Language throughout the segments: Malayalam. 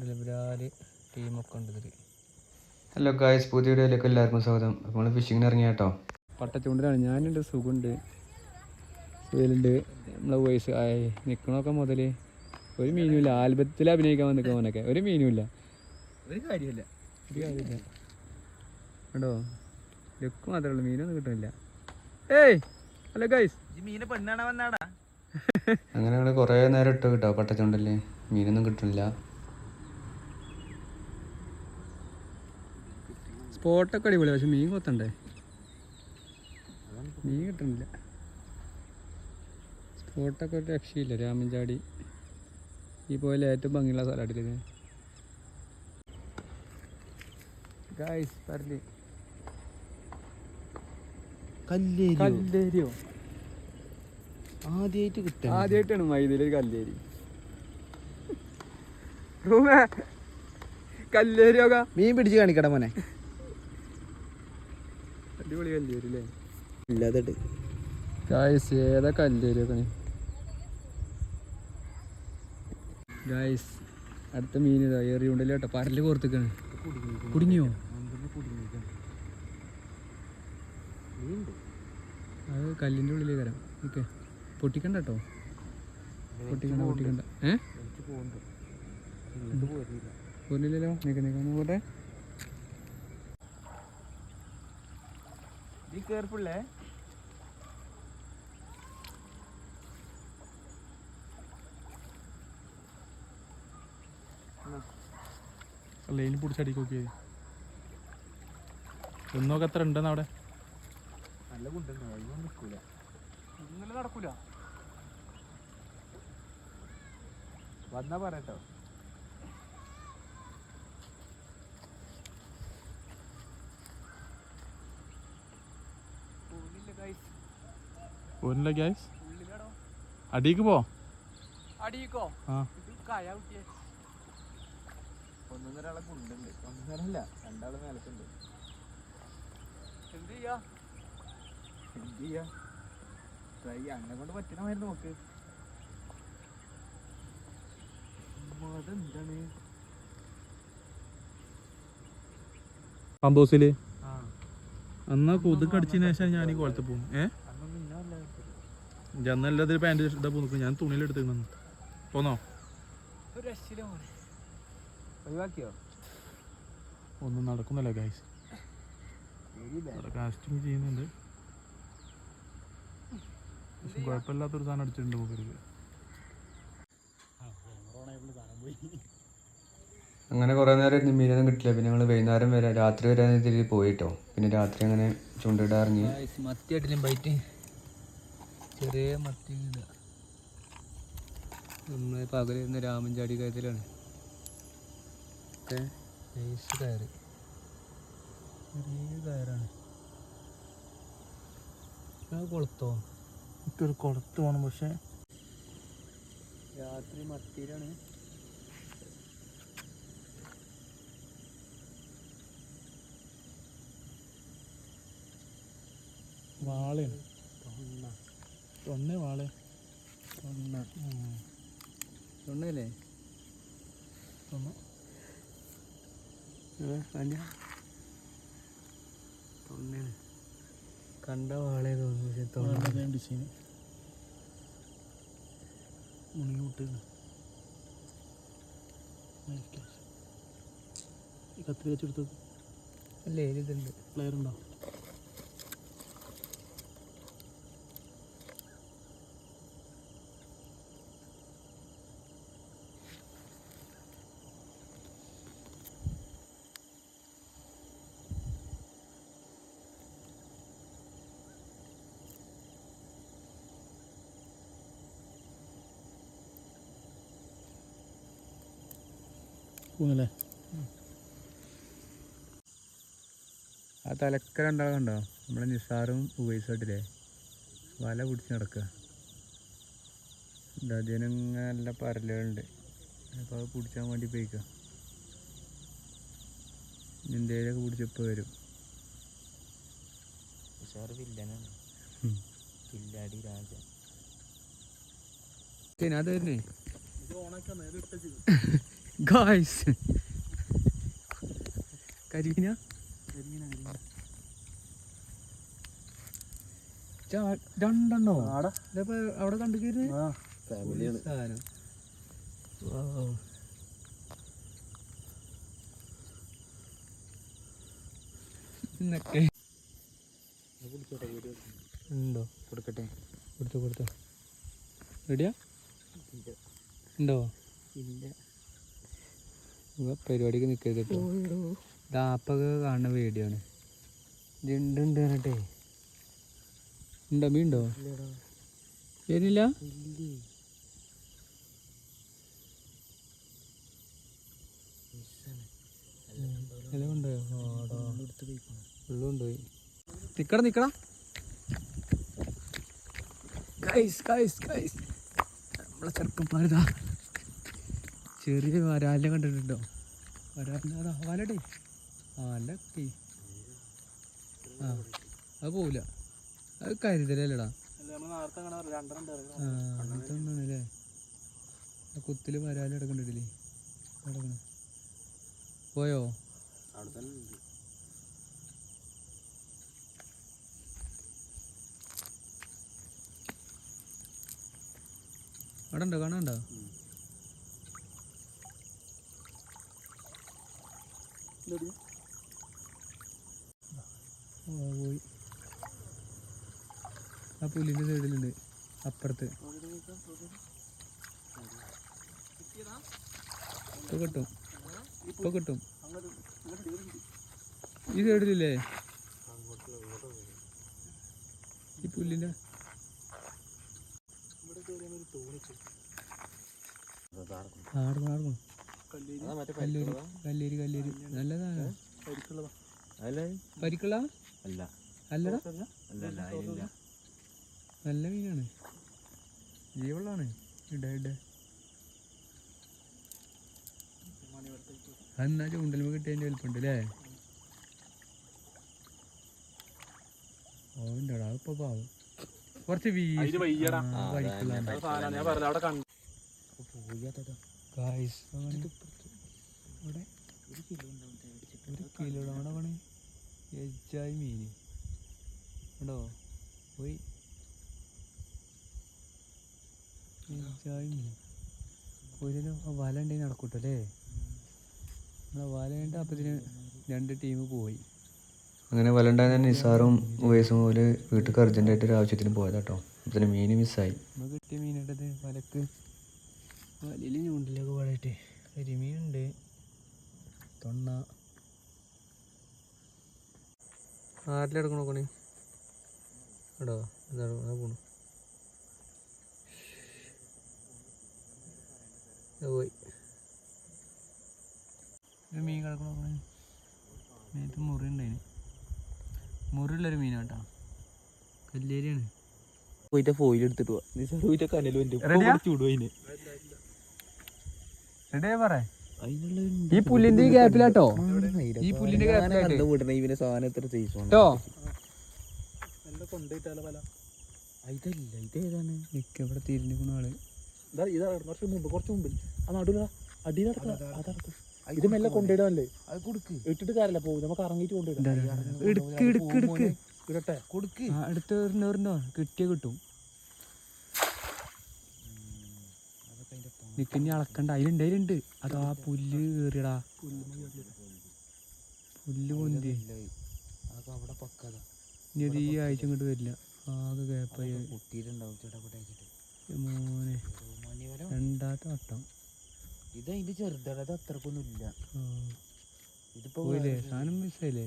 ഡെലിവറാൽ ടീമൊക്കെ ഉണ്ട് ഇതിൽ ഹലോ ഗായ്സ് പുതിയ വീഡിയോയിലേക്ക് എല്ലാവർക്കും സ്വാഗതം. അപ്പോൾ നമ്മൾ ഫിഷിങ്ങിന് ഇറങ്ങിയ കേട്ടോ പട്ടച്ചൂണ്ടിലാണ്. ഞാനുണ്ട് സുഖമുണ്ട് സുഖലുണ്ട് നമ്മളെ വോയിസ് ആയി നിൽക്കണമൊക്കെ മുതൽ ഒരു മീനുമില്ല. ആൽബത്തിൽ അഭിനയിക്കാൻ വന്നിക്കാൻ മോനൊക്കെ. ഒരു മീനുമില്ല. ഒരു കാര്യമില്ല ഒരു കാര്യമില്ല കേട്ടോ ലുക്ക് മാത്രമേ ഉള്ളൂ. മീനൊന്നും കിട്ടുന്നില്ല ഏയ്! ഹലോ ഗൈസ് ഈ മീനെ പെണ്ണാണ വന്നാടാ? അങ്ങനെ ഞങ്ങൾ കുറേ നേരം ഇട്ട് കിട്ടോ പട്ടച്ചുണ്ടല്ലേ മീനൊന്നും കിട്ടുന്നില്ല സ്പോട്ടൊക്കെ അടിപൊളി പക്ഷെ മീൻ കൊത്തണ്ടേ? മീൻ കിട്ടണില്ല. സ്പോട്ടൊക്കെ ഒരു രക്ഷയില്ല രാമൻചാടി ഈ പോലെ ഏറ്റവും ഭംഗിയുള്ള സ്ഥലമായിട്ടില്ല ഗായ്സ് കല്ലേരി കല്ലേരിയോ? ആദ്യമായിട്ട് കിട്ടാൻ ആദ്യമായിട്ടാണ് മൈദയിലൊരു കല്ലേരി. റൂമേ. കല്ലേരിയൊക്കെ മീൻ പിടിച്ച് കാണിക്കട മോനെ. അടിപൊളി കല്ലേരി അല്ലേ ഇല്ലാതെ ഗായ്സ് ഏതാ കല്ലേരിയൊക്കെ ഗായ്സ് അടുത്ത മീൻ ഇതാ ഏറി ഉണ്ടല്ലോ കേട്ടോ. പരൽ കോർത്തിക്കാണ്. കുടുങ്ങിയോ? അത് കല്ലിന്റെ ഉള്ളിലേ വരാം. ഓക്കെ. പൊട്ടിക്കണ്ട കേട്ടോ. പൊട്ടിക്കണ്ട പൊട്ടിക്കണ്ട. ഏ? പോലില്ലല്ലോ നിൽക്ക നിൽക്കാൻ പോട്ടെ. ബി കെയർഫുള്ളേ ലൈൻ പിടിച്ചടിക്ക് നോക്കിയത് ഒന്നൊക്കെ എത്ര ഉണ്ടെന്ന് അവിടെ? നല്ല കുണ്ടുണ്ടോ ഇന്നലെ നടക്കൂല. വന്നാ പറയട്ടോ. ഒന്നില്ല ഗ്യാസ് അടിക്ക് പോ. അടിയിക്കോ ആ. ഇത് കയ കുട്ടിയെ. ഒന്നൊന്നൊരാളെ കുണ്ടുണ്ട് ഒന്നരല്ല രണ്ടാൾ മേലത്തുണ്ട് എന്ത് ചെയ്യാ? എന്ത് ചെയ്യാ? ട്രൈ അങ്ങനെ കൊണ്ട് പറ്റണ നോക്ക്. അതെന്താണ്? പമ്പോസിൽ കൊതുക് അടിച്ചതിന് ശേഷം ഞാൻ ഈ പോകും ഏ? ജന്നല്ലാതെ പാന്റ് ഇട്ടാ പോകുന്നു ഞാൻ തുണിയിലെടുത്ത് പോന്നോ? ഒഴിവാക്കിയോ? ഒന്നും നടക്കുന്നില്ല ഗൈസ് കാസ്റ്റിംഗ് ചെയ്യുന്നുണ്ട്. പക്ഷെ കുഴപ്പമില്ലാത്തൊരു സാധനം അടിച്ചിട്ടുണ്ട് മൂപ്പർക്ക് അങ്ങനെ കുറേ നേരം മീനൊന്നും കിട്ടില്ല പിന്നെ ഞങ്ങൾ വൈകുന്നേരം വരെ രാത്രി വരെ പോയിട്ടോ പിന്നെ രാത്രി അങ്ങനെ ചൂണ്ടിടാറിഞ്ഞ്. ഇറങ്ങി ഗായ്സ് മത്തി ആയിട്ടില്ല ബൈറ്റ് ചെറിയ മത്തി ഇടുക നമ്മൾ പകലിരുന്ന് രാമൻചാടി കയത്തിലാണ് നൈസ് കയറ്. ചെറിയ കയറാണ്. കൊളുത്തോ? ഒരു കുളത്ത് പക്ഷേ പക്ഷെ. രാത്രി മത്തിയിലാണ്. വാളയാണ്. തൊണ്ണേ വാൾ. തൊണ്ണ തൊണ്ണല്ലേ തൊണ്ണ. തൊണ്ണയാണ് കണ്ട വാളേ തോന്നുന്നു തൊണ്ണ. ഡിസൈൻ. മുണങ്ങി കത്തി വെച്ചെടുത്ത് അല്ലേ ഇതുണ്ട്? പ്ലെയർ ഉണ്ടോ? പോന്നല്ലേ ആ തലക്കര ഉണ്ടാകുന്നുണ്ടോ കണ്ടോ? നമ്മളെ നിസാറും ഉപയോഗിച്ചിട്ടില്ലേ വല പിടിച്ച് നടക്കുക. അതിനങ്ങനെ നല്ല പരലുകളുണ്ട്. അപ്പോൾ അത് പിടിച്ചാൻ വേണ്ടി പോയിക്കുക എന്തേലൊക്കെ പിടിച്ചപ്പോൾ വരും. കില്ലാടി രാജ. അത് തന്നെ ഗായ്സ് കരിമീന രണ്ടെണ്ണോ അവിടെ കണ്ടു സാധനം. ഇന്നൊക്കെ. ഉണ്ടോ? കൊടുക്കട്ടെ. കൊടുത്തു കൊടുത്തു. റെഡിയാ? ഉണ്ടോ? ഇല്ല. പരിപാടിക്ക് നിൽക്കരുത് കേട്ടോ ദാപ്പൊക്കെ കാണുന്ന വീഡിയോ ആണ്. ഉണ്ട് ഉണ്ട് പറഞ്ഞിട്ടേ. ഉള്ളു കൊണ്ടുപോയി. നിക്കട നിക്കട. ഗൈസ് ഗൈസ് ഗൈസ് നമ്മളെ ചെറുക്കന്മാരിതാ. ചെറിയ വരാലിനെ കണ്ടിട്ടുണ്ടോ? വരാലിനെ വലടേ ആ വല കിട്ടി ആ അത് പോവില്ല. അത് കരുതലല്ലടാ. ആ കുത്തിൽ വരാൽ കിടക്കണ്ടിട്ടില്ലേ കിടക്കണ പോയോ? അവിടെ ഉണ്ടോ കാണാണ്ടോ പോയി. ആ പുല്ലിന്റെ സൈഡിലുണ്ട്. അപ്പുറത്ത്. ഇപ്പൊ കിട്ടും. ഇപ്പൊ കിട്ടും. ഈ സൈഡിലില്ലേ? ഈ പുല്ലിന്റെ ആടുന്നു ആടുന്നു കല്ലൂരി. കല്ലേരി കല്ലേരി നല്ലതാണ് പരിക്കുള്ള അല്ല. അല്ലടാ. നല്ല മീനാണ്. ജീവുള്ളാണ്. ഇട ഇട. അതെന്നാ ചൂണ്ടലുമ്പ് കിട്ടിയതിന്റെ വലുപ്പുണ്ട് അല്ലേ? ഓ ഉണ്ടടാ ഇപ്പൊ പാവം. കുറച്ച്. Guys, അവന് ഇവിടെ ഒരു കിലോ അവിടെ പണി എജ്ജായി മീൻ. ഉണ്ടോ? പോയി. എജ്ജായി മീൻ. ഒരു വല ഉണ്ടെങ്കിൽ നടക്കൂട്ടോ അല്ലേ? നമ്മളെ വല ഉണ്ട് അപ്പത്തിന് രണ്ട് ടീം പോയി. അങ്ങനെ വലണ്ടായ നിസാറും വയസ്സും പോലെ വീട്ടിൽ അർജന്റായിട്ട് ഒരു ആവശ്യത്തിന് പോയതാട്ടോ. അപ്പത്തിന് മീൻ മിസ്സായി നമ്മൾ കിട്ടിയ മീനിട്ടത് വലക്ക്. വലയിൽ ചൂണ്ടിലൊക്കെ പോയിട്ട് കരിമീനുണ്ട് തൊണ്ണ. ആരിലെടുക്കണോ നോക്കണേ എടോ എന്താണ് പോണു. പോയി. ഒരു മീൻ കിടക്കണോ നോക്കണേ മീനത്ത് മുറി ഉണ്ടായിന്. മുറിയുള്ളൊരു കേട്ടോ. കല്ലേരിയാണ്. പോയിട്ട് ഫോയിൽ എടുത്തിട്ട് പോവാ. പോയിട്ട് കനലും Ready ആ? ചൂടും അതിന് റെഡിയാ പറ ഈ പുല്ലിന്റെ ഈ ഗ്യാപ്പിലാട്ടോ. ഈ പുല്ലിന്റെ ഗ്യാപ്പിലാട്ടോ ഇതല്ല ഇതേതാണ് നിക്ക് ഇവിടെ തിരിഞ്ഞിരിക്കുന്ന ആൾ. കുറച്ച് മുമ്പ് കുറച്ച് മുമ്പിൽ. ആ നടുവില. അടിയിൽ ഇത് മെല്ലെ കൊണ്ടിടാനല്ലേ അത് കൊടുക്ക്. ഇട്ടിട്ട് കാര്യമില്ല പോകും നമുക്ക് ഇറങ്ങിയിട്ട് കൊണ്ടിടാം എടുക്ക് എടുക്ക് എടുക്ക് ഇടട്ടെ. കൊടുക്ക്. ഒരെണ്ണോ. കിട്ടിയ കിട്ടും. നിക്കിനി അളക്കണ്ട. അതിലുണ്ട് അതിലുണ്ട് അതാ പുല്ല് കേറിയടാ. പുല്ല് പൊന്തി. ഇനി അത് ഈ ആഴ്ച ഇങ്ങോട്ട് വരില്ല. ആകെ കേപ്പായി മോനെ രണ്ടാമത്തെ വട്ടം. ഇത് അതിന്റെ ചെറുതാണ്. അത് അത്രക്കൊന്നും ഇല്ല ആ. ഇതിപ്പോ പോയില്ലേ? സാധനം മിസ്സായില്ലേ?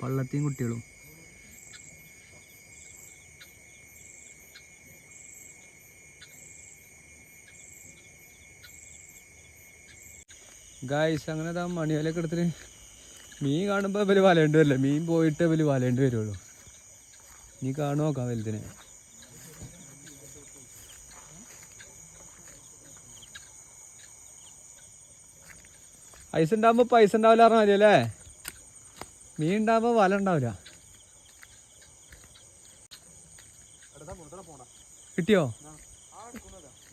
പള്ളത്തെയും കുട്ടികളും. ഗായ്സ് അങ്ങനെ ഇതാ മണിവലൊക്കെ എടുത്തിട്ട് മീൻ കാണുമ്പോൾ ഇവർ വലേണ്ടി വരില്ല? മീൻ പോയിട്ട് ഇവർ വലേണ്ടി വരുള്ളൂ. നീ കാണു നോക്കാം വലുതിനെ. ഐസ് ഉണ്ടാകുമ്പോൾ പൈസ ഉണ്ടാവില്ല പറഞ്ഞാൽ മതി അല്ലേ? മീൻ ഉണ്ടാകുമ്പോൾ വല ഉണ്ടാവില്ല. കിട്ടിയോ?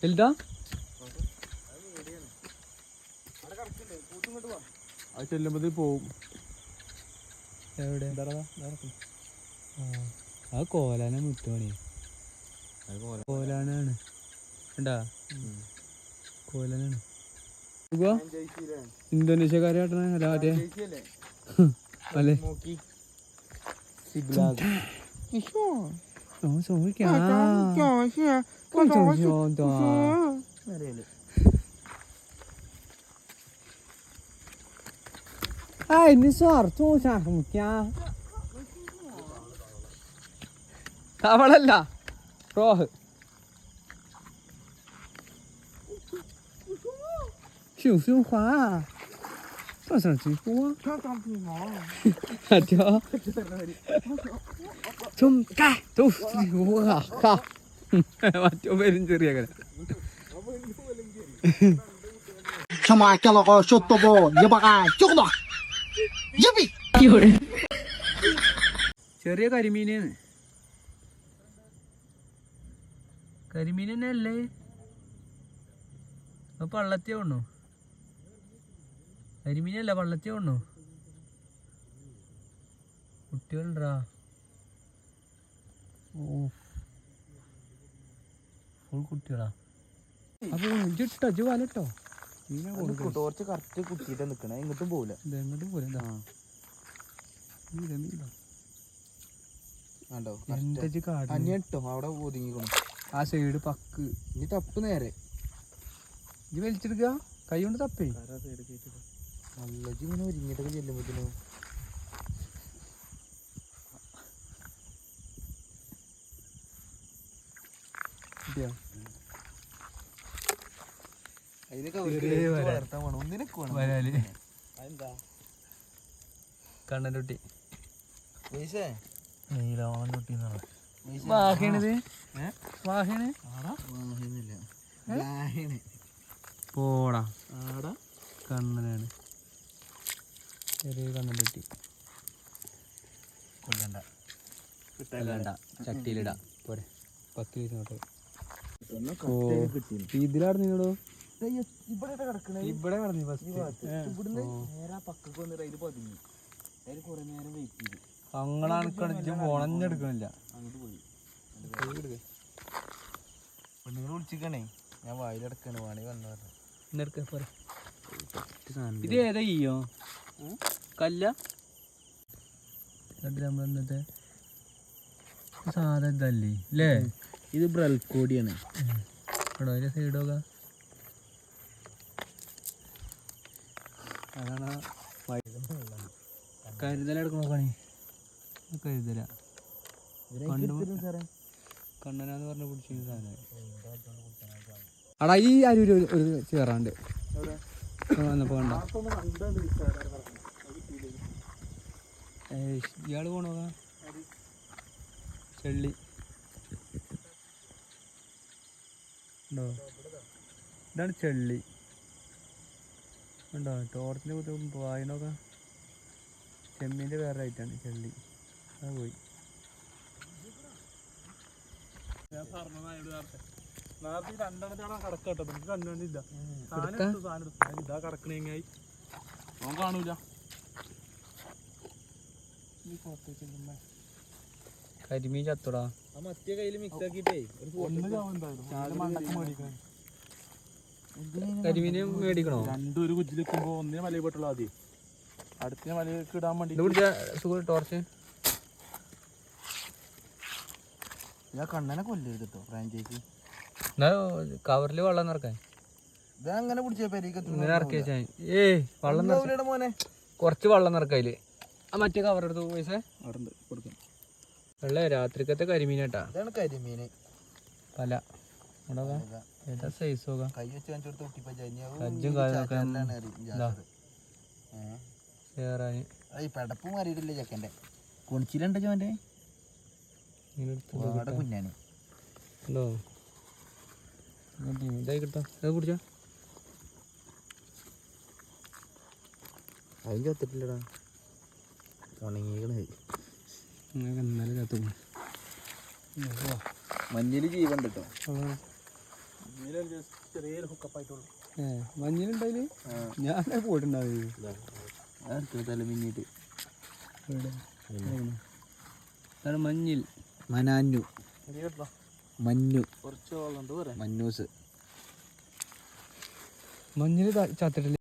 വലുതാ? അത് ചെല്ലുമ്പോ പോവും. എവിടെ? ആ ആ കോലാന മുത്തുമണി. കോലാനാണ്. ഉണ്ടാ കോലാനാണ്. ഇന്തോനേഷ്യക്കാരെ കാട്ടണേ അല്ല മറ്റേ അല്ലേ? 哦，Ai, mi sorto അവളല്ല റോഹ് മറ്റോ പേരും ചെറിയ ക്ഷമാക്കലോ ചുത്തുപോ ഇവകാ ചുക്കുതോ ചെറിയ കരിമീനാണ് കരിമീൻ തന്നെ അല്ലേ അപ്പൊ പള്ളത്തിയ കൊണ്ടോ കരിമീനല്ല പള്ളത്തിയ കൊണ്ടോ കുട്ടികളുണ്ടാ. ഓ ഫുൾ കുട്ടികളാ. അപ്പൊ ഇഞ്ചിട്ടോ ഇജ്ജ് വലട്ടോ ടോർച്ച് കറക്റ്റ് കുത്തിയിട്ട് നിക്കണേ. എങ്ങോട്ടും പോവില്ല. എങ്ങോട്ടും കാട് അന്യട്ടോ അവിടെ ഒതുങ്ങിക്കണം. ആ സൈഡ് പക്ക്. ഇനി തപ്പ് നേരെ. ഇത് വലിച്ചെടുക്ക കൈ കൊണ്ട് തപ്പേ. നല്ല ഇങ്ങനെ ഒരുങ്ങിട്ടൊക്കെ ചെല്ലുമ്പോഴത്തേനും കിട്ടിയോ? അതിനൊക്കെ ചെറിയ വര. വളർത്താൻ വേണം ഒന്നിനൊക്കെ വേണം വരാൽ അതെന്താ കണ്ണൻകുട്ടി. വാഹയാണ്? പോടാ. ആടാ. കണ്ണനാണ്. ചെറിയ കണ്ണൻകുട്ടി. കൊല്ലണ്ട. അല്ലണ്ട ചട്ടിയിലിടാ. പോരെ. പത്ത് പീസ് ഇതൊന്നും ഇവിടെ കിടക്കണേ. ഇവിടെ കടന്നു ഫസ്റ്റ് ഇവിടുന്ന് നേരെ ആ പക്കക്ക് വന്നിട്ട് അതിൽ പതുങ്ങി അതിൽ കുറെ നേരം വെയിറ്റ് ചെയ്തു. അങ്ങനാണ് അങ്ങോട്ട് പോയി. പെണ്ണുങ്ങൾ വിളിച്ചിക്കണേ ഞാൻ വായിലടക്കാണ്. വാണി വന്നു പറഞ്ഞു. ഇത് ഏതാ ഈയോ? കല്ല? ഇന്നത്തെ സാധാ ഇതല്ലേ? അല്ലേ ഇത് ബ്രൽക്കോടിയാണ്. എടോ അതിന്റെ സൈഡ് നോക്കാം അതാണ് കരുതല എടുക്കണോ കണി കരുതല. കണ്ണനാന്ന് പറഞ്ഞ പിടിച്ചിരുന്ന സാധനം. അടാ ഈ അരൂര് ഒരു ചേറാണ്ട്. വന്നപ്പോ കണ്ട. ഇയാൾ പോണോ ചെള്ളി. ഉണ്ടോ ഇതാണ് ചെള്ളി. ഉണ്ടോ? ടോർച്ചിന്റെ കുത്തുമ്പോൾ വായനൊക്കെ ചെമ്മീന്റെ വേറെ ആയിട്ടാണ് ചെള്ളി. അത് പോയി. ഞാൻ പറഞ്ഞു നേരത്തെ നേരത്തെ ഈ രണ്ടെണ്ണത്തിനാണ് കടക്ക കേട്ടോ. എനിക്ക് കണ്ടുകൊണ്ടില്ല എടുക്കാം? സാധനം എടുത്തു ഞാൻ ഇതാ കടക്കണെങ്ങായി അവൻ കാണൂല. കരിമീൻ ചത്തോടാ. ആ മറ്റേ കയ്യിൽ മിക്സ് ആക്കിട്ടേ ഒന്ന് ചാവും മണ്ടക്ക് കരിമീനെ മേടിക്കണോ? രണ്ടും ഒരു കുജിൽ നിൽക്കുമ്പോ ഒന്നിനെ മലയിൽ പോയിട്ടുള്ള ആദ്യം. അടുത്തിനെ മലയിലേക്ക് ഇടാൻ വേണ്ടി. സുഖം ടോർച്ച് ഞാൻ കണ്ണനെ കൊല്ലരുത് കേട്ടോ ഫ്രാഞ്ചൈസി എന്നാ കവറിൽ വെള്ളം നിറക്കാൻ. ഇതങ്ങനെ അങ്ങനെ പിടിച്ച പെരീക്ക് ഏയ് വെള്ളം മോനെ? കുറച്ച് വെള്ളം നിറക്കയിൽ ആ മറ്റേ കവർ എടുത്തു പൈസ? അവിടെ ഉണ്ട്, കൊടുക്കാം. വെള്ള രാത്രിക്കത്തെ കരിമീനാട്ടാ. ഇതാണ് കരിമീന്. പല. ഏതാ സൈസ് നോക്കാം? കജ്ജും കാലൊക്കെ പെടപ്പ് മാറിയിട്ടില്ല ചെക്കന്റെ? കുണിച്ചിലുണ്ടോ ചോന്റെ കുഞ്ഞാണ്. ഉണ്ടോ? ഇങ്ങോട്ട് ഇതായി കിട്ടാം. അത് പിടിച്ചോ അതിൽ ചത്തിട്ടില്ലടാ. ഉണങ്ങിക്കണേ ഇങ്ങനെ ചത്തു. മഞ്ഞിൽ ജീവൻ കേട്ടോ ചെറിയൊരു ഹുക്കപ്പായിട്ടുള്ളൂ ഏ മഞ്ഞിലുണ്ടതിൽ ഞാൻ പോയിട്ടുണ്ടാവില്ല മിന്നിട്ട് അതാണ് മഞ്ഞിൽ. മനാഞ്ഞു മഞ്ഞു കുറച്ച് വെള്ളം മന്നൂസ്. മഞ്ഞിൽ ചത്തിട്ടില്ല?